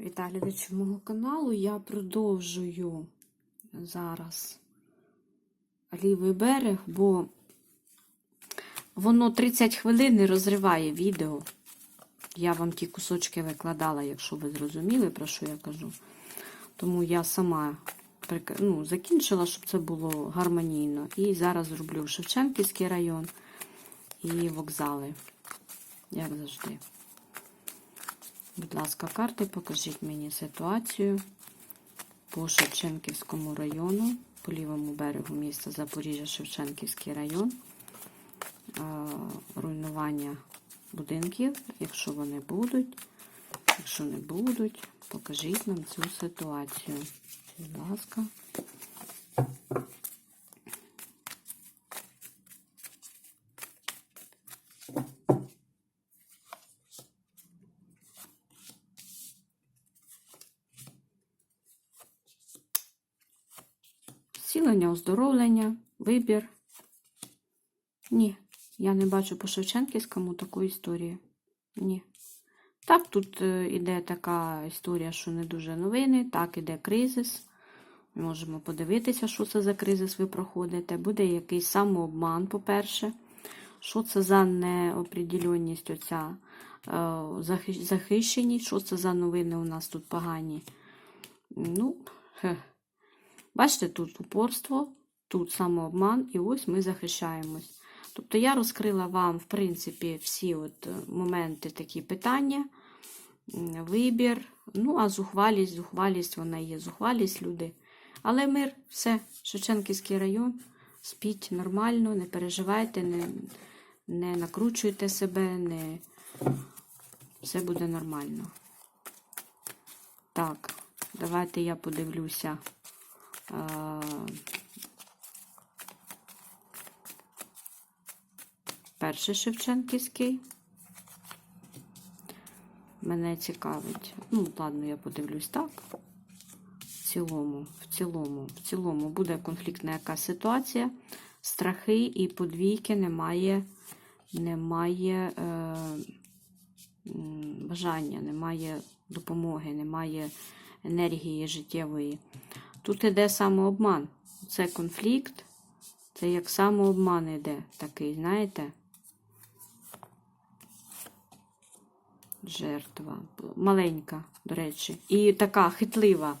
Вітаю глядачів мого каналу. Я продовжую зараз лівий берег, бо воно 30 хвилин не розриває відео. Я вам ті кусочки викладала, якщо ви зрозуміли, про що я кажу. Тому я сама ну, закінчила, щоб це було гармонійно. І зараз зроблю Шевченківський район і вокзали, як завжди. Будь ласка, карти, покажіть мені ситуацію по Шевченківському району, по лівому берегу міста Запоріжжя, Шевченківський район. Е, Руйнування будинків, якщо вони будуть. Якщо не будуть, покажіть нам цю ситуацію. Будь ласка. Зцілення, оздоровлення, вибір. Ні, я не бачу по Шевченківському таку історію. Ні. Так, тут е, іде така історія, що не дуже новини, так іде кризис. Можемо подивитися, що це за кризис ви проходите. Буде якийсь самообман, по-перше. Що це за неопределенність, оця е, захищеність, що це за новини у нас тут погані. Ну, хе. Бачите, тут упорство, тут самообман, і ось ми захищаємось. Тобто я розкрила вам, в принципі, всі от е, моменти, такі питання, вибір. Ну, а зухвалість, зухвалість, вона є, зухвалість, люди. Але мир, все, Шевченківський район, спіть нормально, не переживайте, не, не накручуйте себе, не... все буде нормально. Так, давайте я подивлюся. Перший Шевченківський. Мене цікавить. Ну, ладно, я подивлюсь так. В цілому, в цілому, в цілому буде конфліктна яка ситуація. Страхи і подвійки немає, немає е, бажання, немає допомоги, немає енергії життєвої. Тут іде самообман. Це конфлікт, це як самообман іде такий, знаєте? Жертва. Маленька, до речі. І така хитлива.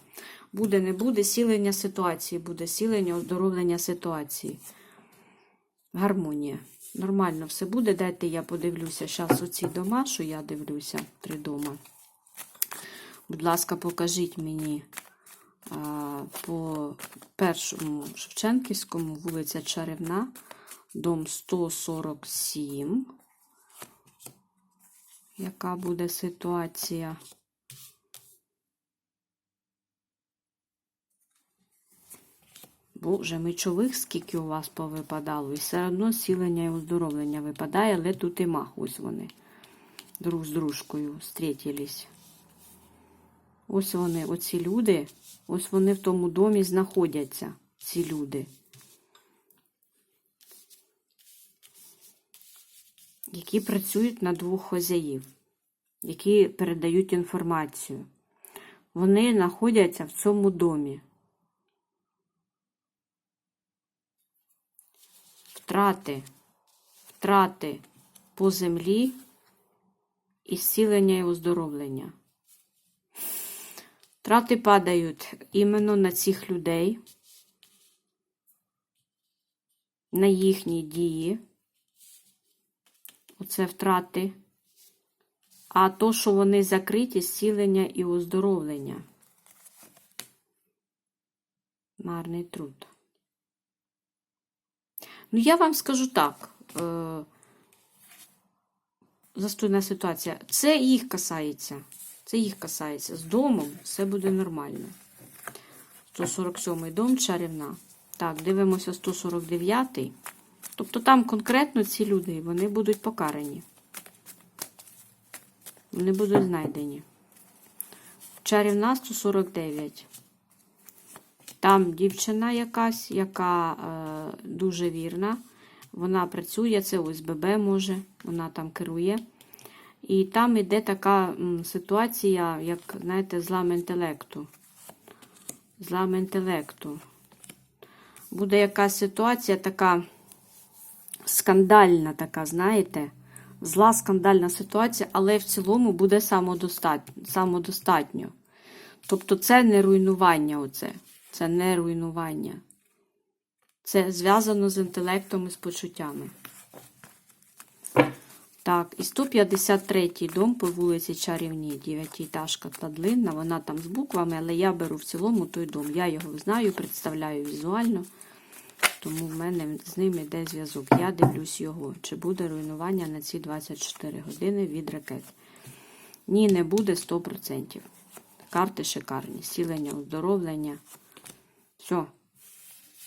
Буде, не буде, сілення ситуації, буде сілення, оздоровлення ситуації. Гармонія. Нормально все буде. Дайте я подивлюся зараз оці дома, що я дивлюся, три дома. Будь ласка, покажіть мені по першому Шевченківському, вулиця Чарівна, дом 147. Яка буде ситуація? Боже, мечових скільки у вас повипадало, і все одно сілення і оздоровлення випадає, але тут і мах, ось вони. Друг з дружкою зустрілись. Ось вони, оці люди, ось вони в тому домі знаходяться, ці люди. Які працюють на двох хазяїв, які передають інформацію. Вони знаходяться в цьому домі. Втрати, втрати по землі і зцілення і оздоровлення. Втрати падають іменно на цих людей, на їхні дії. Оце втрати. А то, що вони закриті, зцілення і оздоровлення. Марний труд. Ну, я вам скажу так. Е, застойна ситуація. Це їх касається. Це їх касається. З домом все буде нормально. 147 дом чарівна. Так, дивимося 149. Тобто там конкретно ці люди, вони будуть покарані. Вони будуть знайдені. Чарівна 149. Там дівчина якась, яка е, дуже вірна. Вона працює, це ОСББ може, вона там керує. І там іде така ситуація, як, знаєте, злам інтелекту. Злам інтелекту. Буде якась ситуація така скандальна, така, знаєте, зла скандальна ситуація, але в цілому буде самодостатньо. самодостатньо. Тобто це не руйнування оце. Це не руйнування. Це зв'язано з інтелектом і з почуттями. Так, і 153 дом по вулиці Чарівній, дев'ятиэтажка та длинна. Вона там з буквами, але я беру в цілому той дом. Я його знаю, представляю візуально, тому в мене з ним йде зв'язок. Я дивлюсь його. Чи буде руйнування на ці 24 години від ракет? Ні, не буде 100%. Карти шикарні. Сілення, оздоровлення. Все.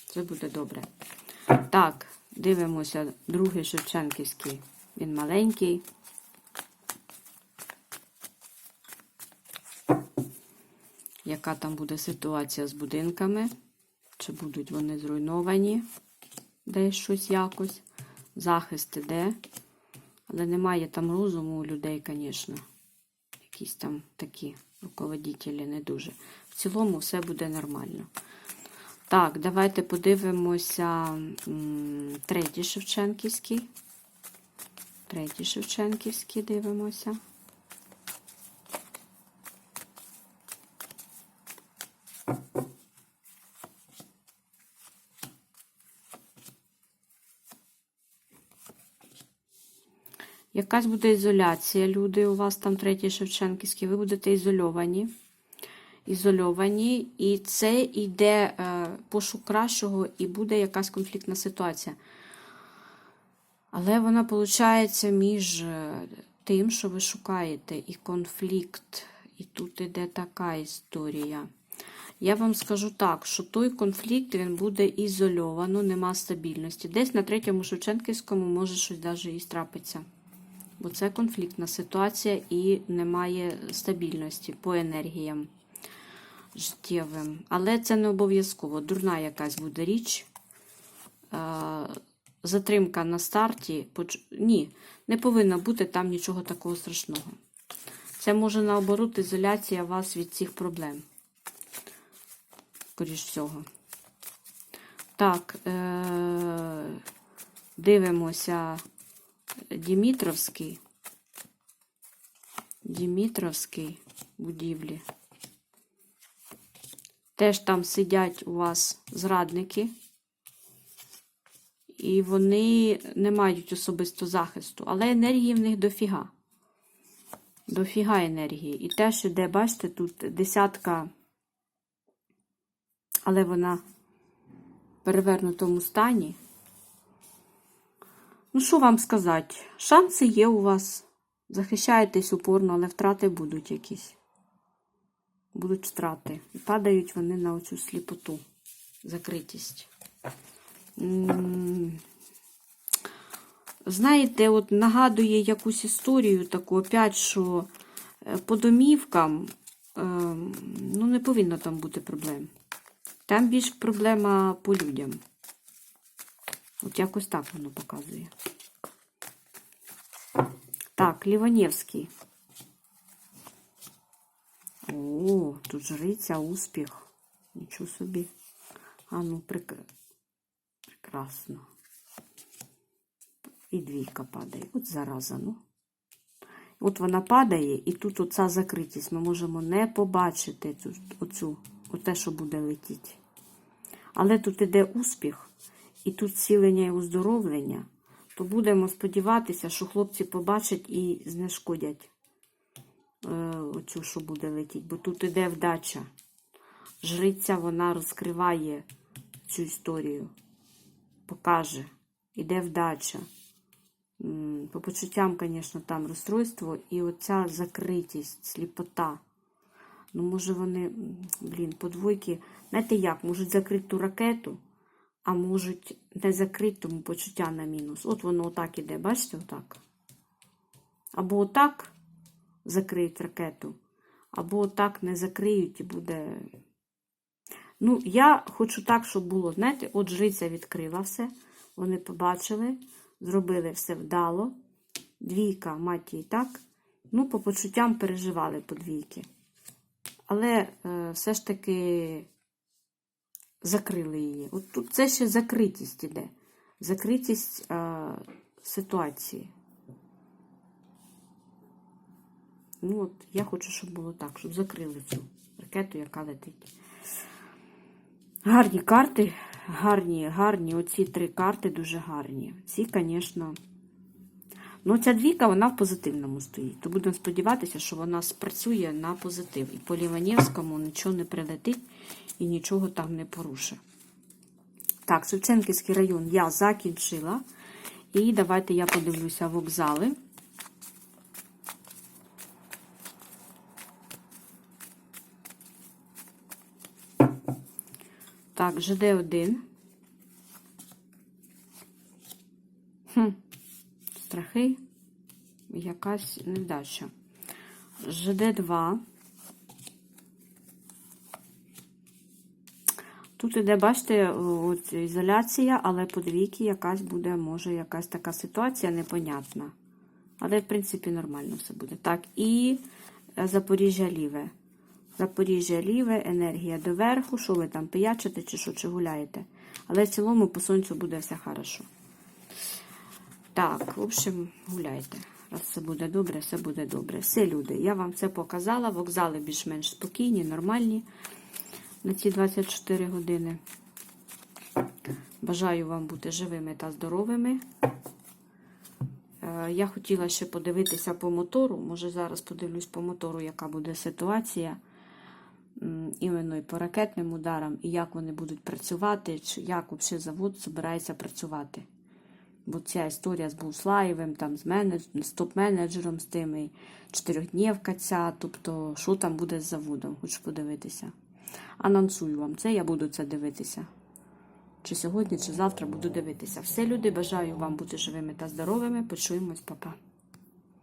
Це буде добре. Так, дивимося другий Шевченківський. Він маленький. Яка там буде ситуація з будинками? Чи будуть вони зруйновані? Десь щось якось. Захист іде. Але немає там розуму у людей, звісно. Якісь там такі руководителі не дуже. В цілому все буде нормально. Так, давайте подивимося третій Шевченківський. Третій Шевченківський дивимося. Якась буде ізоляція, люди. У вас там третій Шевченківський, ви будете ізольовані. Ізольовані, і це йде е, пошук кращого, і буде якась конфліктна ситуація. Але вона виходить між е, тим, що ви шукаєте, і конфлікт. І тут іде така історія. Я вам скажу так, що той конфлікт він буде ізольовано, нема стабільності. Десь на третьому Шевченківському може щось навіть і страпиться. Бо це конфліктна ситуація і немає стабільності по енергіям життєвим. Але це не обов'язково. Дурна якась буде річ. Затримка на старті. Ні, не повинно бути там нічого такого страшного. Це може наоборот ізоляція вас від цих проблем. Скоріш всього. Так, е- дивимося Дімітровський. Дімітровський будівлі. Теж там сидять у вас зрадники, і вони не мають особисто захисту, але енергії в них дофіга. Дофіга енергії. І теж іде, бачите, тут десятка, але вона в перевернутому стані. Ну, що вам сказати? Шанси є у вас. Захищаєтесь упорно, але втрати будуть якісь. Будуть втрати. І падають вони на оцю сліпоту, закритість. Знаєте, от нагадує якусь історію таку, опять, що е, по домівкам е, ну, не повинно там бути проблем. Там більш проблема по людям. От якось так воно показує. Так, Ліванівський. О, тут жриця, успіх. Нічого собі. А ну, прик... прекрасно. І двійка падає. От зараза, ну. От вона падає, і тут оця закритість. Ми можемо не побачити цю, оцю, оте, що буде летіти. Але тут іде успіх, і тут цілення і оздоровлення, то будемо сподіватися, що хлопці побачать і знешкодять е, оцю, що буде летіти. Бо тут іде вдача. Жриця вона розкриває цю історію, покаже, іде вдача. По почуттям, звісно, там розстройство і оця закритість, сліпота. Ну, може, вони, блін, по двойки, знаєте як, можуть закрити ту ракету, а можуть не закрити тому почуття на мінус. От воно отак іде, бачите, отак. Або отак закриють ракету, або отак не закриють і буде. Ну, я хочу так, щоб було, знаєте, от жриця відкрила все, вони побачили, зробили все вдало. Двійка, мать її так. Ну, по почуттям переживали подвійки. Але е, все ж таки закрили її. От тут це ще закритість іде. Закритість е, ситуації. Ну, от я хочу, щоб було так, щоб закрили цю ракету, яка летить. Гарні карти, гарні, гарні. Оці три карти дуже гарні. Ці, звісно. Ну, ця двійка, вона в позитивному стоїть. То будемо сподіватися, що вона спрацює на позитив. І по Ліванівському нічого не прилетить і нічого там не порушить. Так, Шевченківський район я закінчила. І давайте я подивлюся вокзали. Так, ЖД1. Хм, страхи. Якась невдача. ЖД2. Тут іде, бачите, от ізоляція, але по двійки якась буде, може, якась така ситуація непонятна. Але, в принципі, нормально все буде. Так, і Запоріжжя ліве. Запоріжжя ліве, енергія доверху. Що ви там пиячите чи що, чи гуляєте? Але в цілому по сонцю буде все хорошо. Так, в общем, гуляйте. Раз все буде добре, все буде добре. Все, люди, я вам це показала. Вокзали більш-менш спокійні, нормальні на ці 24 години. Бажаю вам бути живими та здоровими. Е, Я хотіла ще подивитися по мотору. Може, зараз подивлюсь по мотору, яка буде ситуація. Іменно і по ракетним ударам, і як вони будуть працювати, як взагалі завод збирається працювати. Бо ця історія з Буслаєвим, там, з, менедж... з топ-менеджером, з тими чотирьохдневка ця, тобто, що там буде з заводом, хочу подивитися. Анонсую вам це, я буду це дивитися. Чи сьогодні, чи завтра буду дивитися. Все, люди, бажаю вам бути живими та здоровими. Почуємось, папа.